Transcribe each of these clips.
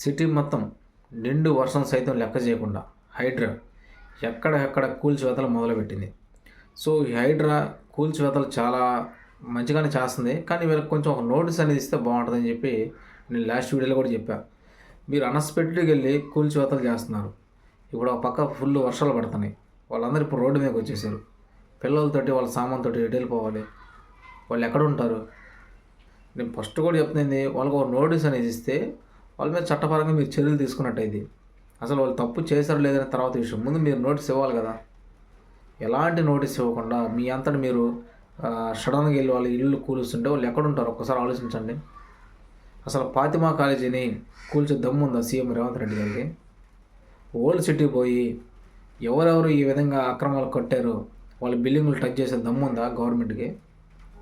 City మొత్తం నిండు వర్షం సైతం లెక్క చేయకుండా హైడ్రా ఎక్కడెక్కడ కూల్చివేతలు మొదలుపెట్టింది. సో ఈ హైడ్రా కూల్చివేతలు చాలా మంచిగానే చేస్తుంది కానీ వీళ్ళకి కొంచెం ఒక నోటీస్ అనేది ఇస్తే బాగుంటుందని చెప్పి నేను లాస్ట్ వీడియోలో కూడా చెప్పాను మీరు అన్ఎక్స్పెక్టెడ్గా వెళ్ళి కూల్చివేతలు చేస్తున్నారు. ఇప్పుడు ఒక పక్క ఫుల్ వర్షాలు పడుతున్నాయి. వాళ్ళందరూ ఇప్పుడు రోడ్డు మీదకి వచ్చేసారు. పిల్లలతోటి వాళ్ళ సామాన్తోటి ఎటు వెళ్ళిపోవాలి? వాళ్ళు ఎక్కడ ఉంటారు? నేను ఫస్ట్ కూడా చెప్తుంది వాళ్ళకి ఒక నోటీస్ అనేది ఇస్తే వాళ్ళ మీద చట్టపరంగా మీరు చర్యలు తీసుకున్నట్టయితే అసలు వాళ్ళు తప్పు చేశారు లేదని తర్వాత విషయం. ముందు మీరు నోటీస్ ఇవ్వాలి కదా. ఎలాంటి నోటీస్ ఇవ్వకుండా మీ అంతటి మీరు సడన్గా వెళ్ళి వాళ్ళ ఇల్లు కూలుస్తుంటే వాళ్ళు ఎక్కడుంటారు ఒక్కసారి ఆలోచించండి. అసలు ఫాతిమా కాలేజీని కూల్చే దమ్ము ఉందా సీఎం రేవంత్ రెడ్డి గారికి? ఓల్డ్ సిటీ పోయి ఎవరెవరు ఈ విధంగా అక్రమాలు కట్టారో? వాళ్ళ బిల్డింగులు టచ్ చేసే దమ్ము ఉందా గవర్నమెంట్కి?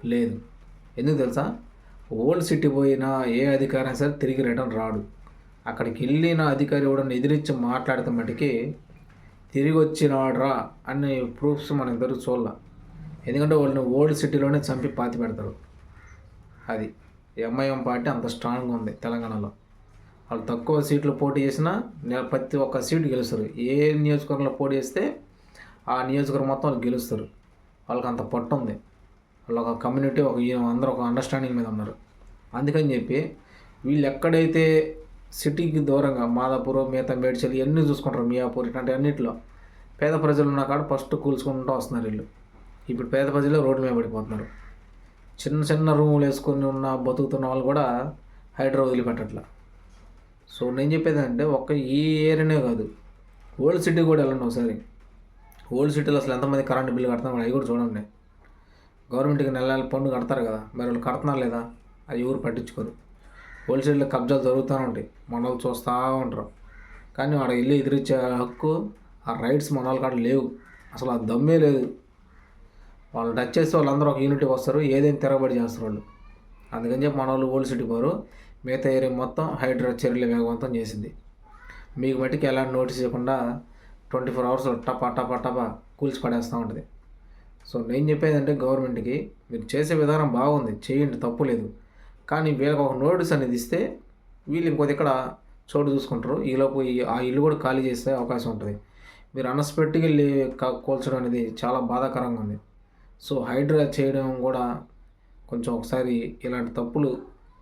లేదు. ఎందుకు తెలుసా? ఓల్డ్ సిటీ పోయినా ఏ అధికారం సరే తిరిగి రిటర్న్ రాడు. అక్కడికి వెళ్ళిన అధికారి కూడా ఎదిరించి మాట్లాడితే మటుకి తిరిగి వచ్చినాడ్రా అనే ప్రూఫ్స్ మనం ఇద్దరు చూడాల. ఎందుకంటే వాళ్ళని ఓల్డ్ సిటీలోనే చంపి పాతి పెడతారు. అది ఎంఐఎం పార్టీ అంత స్ట్రాంగ్గా ఉంది తెలంగాణలో. వాళ్ళు తక్కువ సీట్లు పోటీ చేసినా ప్రతి ఒక్క సీటు గెలుస్తారు. ఏ నియోజకవర్గంలో పోటీ చేస్తే ఆ నియోజకవర్గం మొత్తం వాళ్ళు గెలుస్తారు. వాళ్ళకి అంత పట్టు ఉంది. వాళ్ళు ఒక కమ్యూనిటీ ఒక అందరూ ఒక అండర్స్టాండింగ్ మీద ఉన్నారు. అందుకని చెప్పి వీళ్ళు ఎక్కడైతే సిటీకి దూరంగా మాదాపూర్ మిగతా మేడ్చల్ ఇవన్నీ చూసుకుంటారు మియాపూర్ ఇట్లాంటి అన్నింటిలో పేద ప్రజలు ఉన్న కాడ ఫస్ట్ కూల్చుకుంటూ వస్తున్నారు వీళ్ళు. ఇప్పుడు పేద ప్రజలు రోడ్డు మీద పడిపోతున్నారు. చిన్న చిన్న రూములు వేసుకొని ఉన్న బతుకుతున్న వాళ్ళు కూడా హైడ్రా వదిలిపెట్టట్లా. సో నేను చెప్పేది అంటే ఒక్క ఈ ఏరియానే కాదు ఓల్డ్ సిటీ కూడా వెళ్ళండి ఒకసారి. ఓల్డ్ సిటీలో అసలు ఎంతమంది కరెంట్ బిల్లు కడతాం అవి కూడా చూడండి. గవర్నమెంట్కి నెల నెల పన్ను కడతారు కదా మరి వాళ్ళు కడుతున్నారు లేదా అది ఎవరు పట్టించుకోరు. హోల్సేల్లో కబ్జాలు జరుగుతూనే ఉంటాయి మన వాళ్ళు చూస్తూ ఉంటారు. కానీ వాడు ఇల్లు ఎదిరించే హక్కు ఆ రైట్స్ మన వాళ్ళ కాడ లేవు. అసలు ఆ దమ్మే లేదు. వాళ్ళు టచ్ చేస్తే వాళ్ళందరూ ఒక యూనిట్కి వస్తారు ఏదైనా తిరగబడి చేస్తారు వాళ్ళు. అందుకని చెప్పి మన వాళ్ళు ఓల్డ్ సిటీ పోరు. మిగతా ఏరియా మొత్తం హైడ్రా చర్యలు వేగవంతం చేసింది. మీకు మట్టికి ఎలాంటి నోటీస్ ఇవ్వకుండా ట్వంటీ ఫోర్ అవర్స్ టపా టపా టపా కూల్చి పడేస్తూ ఉంటుంది. సో నేను చెప్పేది అంటే గవర్నమెంట్కి మీరు చేసే విధానం బాగుంది చేయండి తప్పు లేదు. కానీ వీళ్ళకి ఒక నోటీస్ అనేది ఇస్తే వీళ్ళు ఇంకోటి ఇక్కడ చోటు చూసుకుంటారు. ఈలోపు ఈ- ఆ ఇల్లు కూడా ఖాళీ చేసే అవకాశం ఉంటుంది. మీరు అన్ఎక్స్పెక్ట్గా వెళ్ళి కూల్చడం అనేది చాలా బాధాకరంగా ఉంది. సో హైడ్రా చేయడం కూడా కొంచెం ఒకసారి ఇలాంటి తప్పులు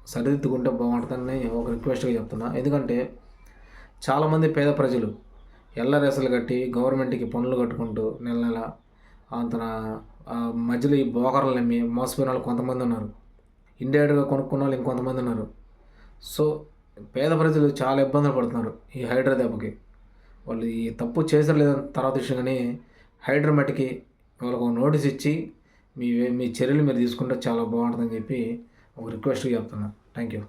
సరిదిద్దుకుంటే బాగుంటుందని ఒక రిక్వెస్ట్గా చెప్తున్నా. ఎందుకంటే చాలామంది పేద ప్రజలు ఎల్లరేసలు కట్టి గవర్నమెంట్కి పనులు కట్టుకుంటూ నెల నెల అంతన మధ్యలో ఈ బోకర్లు నమ్మి మోసపోయిన వాళ్ళు కొంతమంది ఉన్నారు. ఇండైరెక్ట్గా కొనుక్కున్న వాళ్ళు ఇంకొంతమంది ఉన్నారు. సో పేద ప్రజలు చాలా ఇబ్బందులు పడుతున్నారు ఈ హైడ్రా దెబ్బకి. వాళ్ళు ఈ తప్పు చేసారు లేదని తర్వాత విషయం కానీ హైడ్రా మట్టికి వాళ్ళకు ఒక నోటీస్ ఇచ్చి మీ మీ చర్యలు మీరు తీసుకుంటే చాలా బాగుంటుందని చెప్పి ఒక రిక్వెస్ట్గా చెప్తున్నా. Thank you